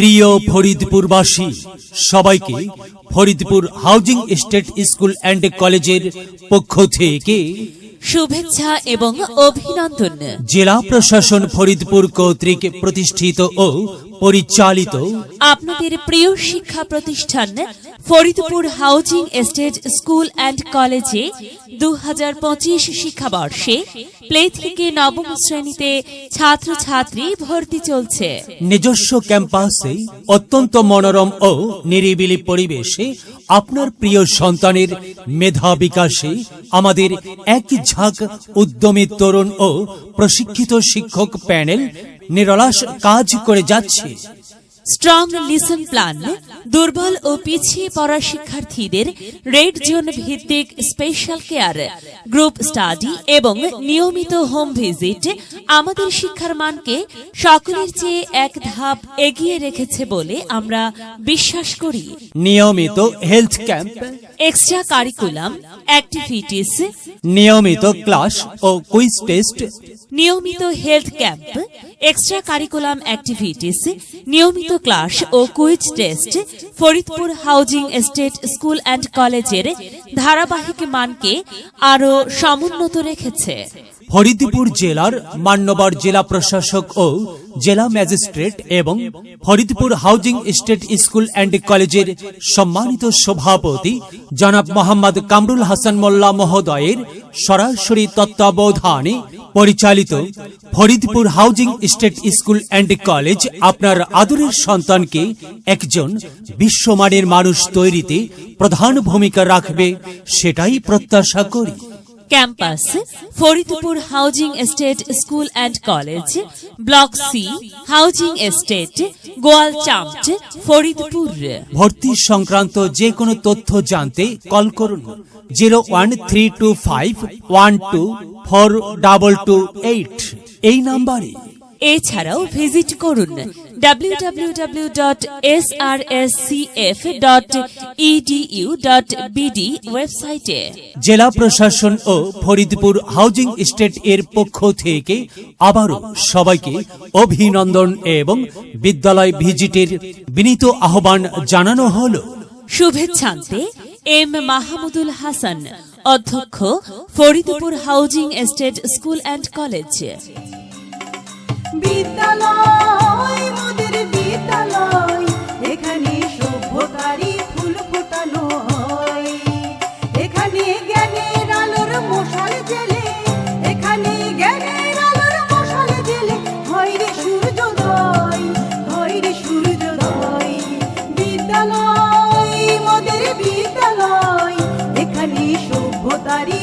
প্রিয় ফরিদপুরবাসী সবাইকে Faridpur housing state school and কলেজের পক্ষ থেকে শুভেচ্ছা এবং অভিনন্দন। জেলা প্রশাসন ফরিদপুর কর্তৃক প্রতিষ্ঠিত ও পরিচালিত আপনাদের প্রিয় শিক্ষা প্রতিষ্ঠান Faridpur housing estate school and কলেজে দু শিক্ষাবর্ষে প্লে থেকে নবম শ্রেণীতে ছাত্রছাত্রী ভর্তি চলছে। নিজস্ব ক্যাম্পাসে অত্যন্ত মনোরম ও নিরিবিলি পরিবেশে আপনার প্রিয় সন্তানের মেধা বিকাশে আমাদের এক ঝাঁক উদ্যমী তরুণ ও প্রশিক্ষিত শিক্ষক প্যানেল নিরলাস কাজ করে যাচ্ছে। স্ট্রং লিসন প্ল্যান দুর্বল ও পিছিয়ে পড়া শিক্ষার্থীদের রেড জোন ভিত্তিক স্পেশাল কেয়ার গ্রুপ স্টাডি এবং নিয়মিত হোম ভিজিট আমাদের শিক্ষার মানকে সকলের চেয়ে এক ধাপ এগিয়ে রেখেছে বলে আমরা বিশ্বাস করি। নিয়মিত health camp extra curriculum activities নিয়মিত ক্লাস ও কুইজ টেস্ট নিয়মিত health camp extra curriculum activities নিয়মিত class O quiz test Faridpur housing estate school and কলেজের ধারাবাহিক মানকে আরও সমুন্নত রেখেছে। ফরিদপুর জেলার মান্যবর জেলা প্রশাসক ও জেলা ম্যাজিস্ট্রেট এবং Faridpur housing state school and কলেজের সম্মানিত সভাপতি জনাব মোহাম্মদ কামরুল হাসান মোল্লা মহোদয়ের সরাসরি তত্ত্বাবধানে পরিচালিত Faridpur housing state school and college আপনার আদরের সন্তানকে একজন বিশ্বমানের মানুষ তৈরিতে প্রধান ভূমিকা রাখবে, সেটাই প্রত্যাশা করি। Campus Faridpur housing estate school and college block C housing estate Goal Goalchamat Faridpur. ভর্তি সংক্রান্ত যে কোনো তথ্য জানতে কল করুন zero one three two five one two four double two eight. এই নাম্বারে। এছাড়াও ভিজিট করুন www.srscf.edu.bd ওয়েবসাইটে জেলা প্রশাসন ও ফরিদপুর হাউজিং স্টেট এর পক্ষ থেকে আবারও সবাইকে অভিনন্দন এবং বিদ্যালয় ভিজিটের বিনীত আহ্বান জানানো হলো। শুভেচ্ছান্তে এম মাহমুদুল হাসান অধ্যক্ষ Faridpur housing estate school and college. বিদ্যালয় ফুল ফোটানো হয় এখানে জ্ঞানের আলোর মশাল জেলে, এখানে জ্ঞানের আলোর মশাল জেলে, হয় রে সূর্যোদয়, হয় রে সূর্যোদয়। বিদ্যালয়, মদের বিদ্যালয়, এখানে সভ্যতারই